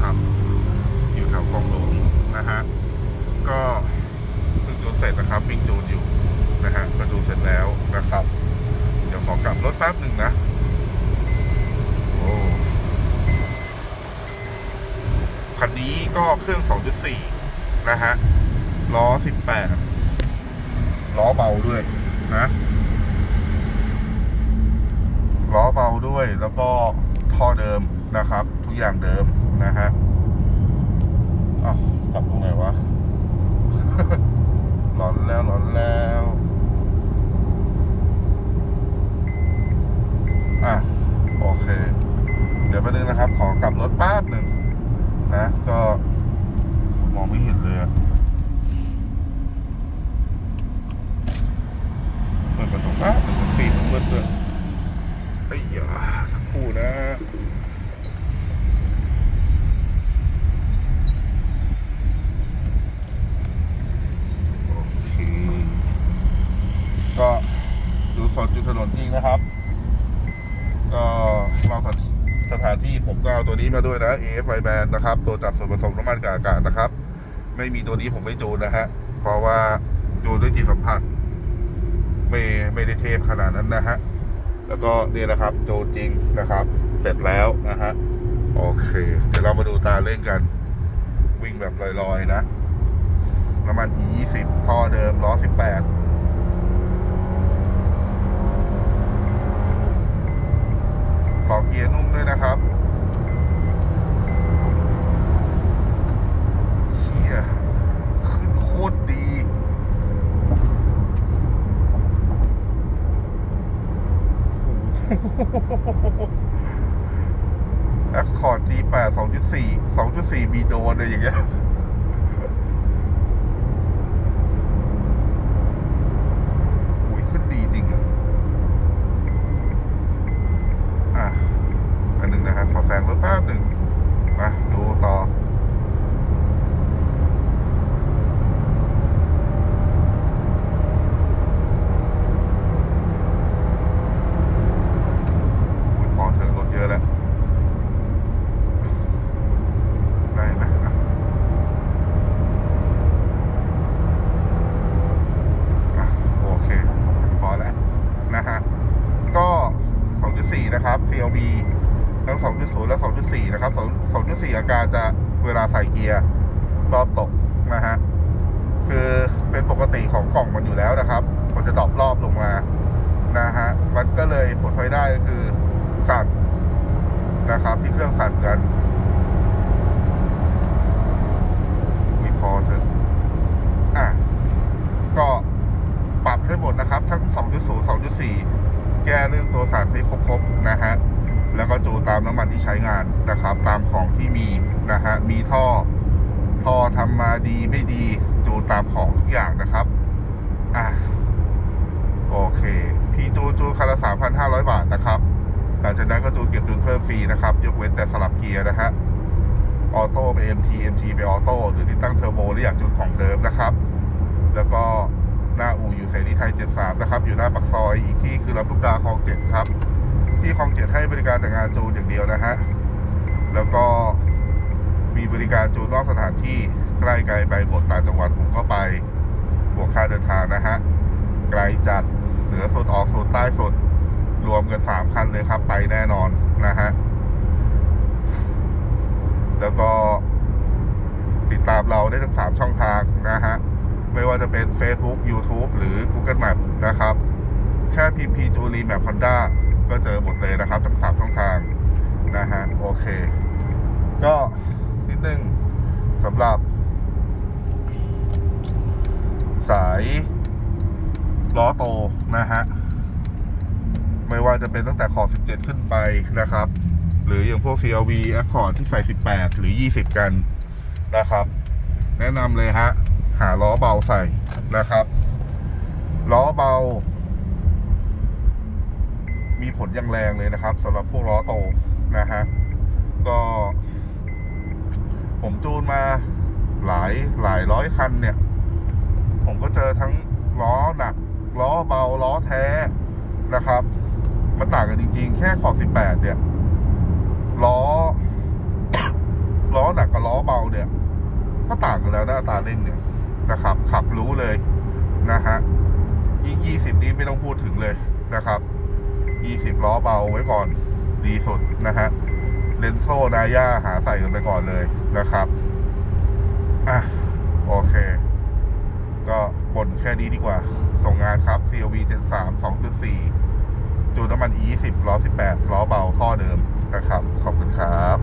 ครับ อยู่แถวคลองหลวงนะฮะก็เพิ่งจูเสร็จนะครับวิ่งจูนอยู่นะฮะก็จูนเสร็จแล้วนะครับ เดี๋ยวขอกลับรถแป๊บหนึ่งนะโอ้คันนี้ก็เครื่อง 2.4 นะฮะล้อ 18 ล้อเบาด้วยนะล้อเบาด้วยแล้วก็ท่อเดิมนะครับ อย่างเดิมนะฮะอ้าวกลับตรงไหนวะหลอนแล้วหลอนแล้วอะโอเค เดี๋ยวไปนึงนะครับ ขอกลับรถแป๊บหนึ่งนะ ก็มองไม่เห็นเลยเปิดประตูแป๊บหนึ่งปิดเปิดเปิดไอ้ยาสักครู่นะ โอเค ก็ดูสดอยู่ ถนนจริงนะครับ ก็เราสถานที่ผมก็เอาตัวนี้มาด้วยนะ AF i Band นะครับ ตัวจับส่วนผสมน้ำมันกับอากาศนะครับ ไม่มีตัวนี้ผมไม่จูนนะฮะ เพราะว่าจูนด้วยจิตสัมผัส ไม่ไม่ได้เทพขนาดนั้นนะฮะ แล้วก็นี่นะครับจูนจริงนะครับ เสร็จแล้วนะฮะ โอเค เดี๋ยวเรามาดูตาเล่นกัน วิ่งแบบลอยๆนะน้ำมัน E20 ท่อเดิมล้อ 18 ปอกเกียร์นุ่มด้วยนะครับ เชี่ยขึ้นโคตรดี Accord G8 2.4 2.4 มีโดนอะไรอย่างเงี้ย หุยขึ้นดีจริงอะอะ อันหนึ่งนะครับขอแซงรถแป๊บหนึ่งมาดูต่อ อุ๊ยพอเธอรถเยอะแล้ว ได้ไหมอะอะโอเค พอแล้ว นะฮะ ก็ CLB ทั้ง 2.0 และ 2.4 นะครับ2 2.4 อาการจะเวลาใส่เกียร์รอบตกนะฮะ คือเป็นปกติของกล่องมันอยู่แล้วนะครับ มันจะดรอปรอบลงมานะฮะ มันก็เลยผลพลอยได้ก็คือสั่นนะครับที่เครื่องสั่นกันมีพอเถอะอะ ก็ปรับให้หมดนะครับ ทั้ง 2.0 2.4 แก้เรื่องตัวสารให้ครบๆนะฮะ แล้วก็จูนตามน้ำมันที่ใช้งานนะครับ ตามของที่มีนะฮะมีท่อท่อทำมาดีไม่ดี จูนตามของทุกอย่างนะครับอะโอเค พี่จูนจูนคันละ3,500บาทนะครับหลังจากนั้นก็จูนเก็บจูนเพิ่มฟรีนะครับ ยกเว้นแต่สลับเกียร์นะฮะออโต้ไป MT MT ไปออโต้หรือติดตั้งเทอร์โบหรืออยากจูของเดิมนะครับ แล้วก็หน้าอูอยู่เสรีไทย 73 นะครับ อยู่หน้าปักซอยอีกที่คือลำลูกกาคลอง7ครับ ที่คลอง7ให้บริการแต่งานจูนอย่างเดียวนะฮะ แล้วก็มีบริการจูนนอกสถานที่ใกล้ไกลไปบทต่างจังหวัดผมก็ไปบวกค่าเดินทางนะฮะ ไกลจัดเหนือสุดออกสุดใต้สุดรวมกัน3คันเลยครับ ไปแน่นอนนะฮะ แล้วก็ติดตามเราได้ทั้ง3ช่องทางนะฮะ ไม่ว่าจะเป็น Facebook YouTube หรือ Google Map นะครับ แค่พิมพ์ p จูรีแมป Honda ก็เจอหมดเลยนะครับทั้ง3ช่องทางนะฮะโอเค ก็นิดนึงสำหรับ สายล้อโตนะฮะไม่ว่าจะเป็นตั้งแต่ขอบ 17 ขึ้นไปนะครับ หรืออย่างพวก CLV Accord ที่ใส่ 18 หรือ 20 กันนะครับ แนะนำเลยฮะ หาล้อเบาใส่นะครับ ล้อเบา ผลอย่างแรงเลยนะครับสำหรับพวกล้อโตนะฮะก็ ผมจูนมาหลายหลายร้อยคันเนี่ย ผมก็เจอทั้งล้อหนัก ล้อเบาล้อแท้นะครับ มันต่างกันจริง ๆ แค่ขอบ 18 เนี่ย ล้อ ล้อหนักกับล้อเบาเนี่ย ก็ต่างกันแล้วนะอัตาเร่งเนี่ยนะครับ ขับรู้เลยนะฮะยิ่ง20 นี้ไม่ต้องพูดถึงเลยนะครับ 20 ล้อเบาไว้ก่อนดีสุดนะฮะเลนโซนาย่าหาใส่กันไปก่อนเลยนะครับอะโอเค ก็บ่นแค่นี้ดีกว่า ส่งงานครับ COV 73 2.4 จูนน้ำมัน E20 ล้อ 18 ล้อเบาท่อเดิมนะครับ ขอบคุณครับ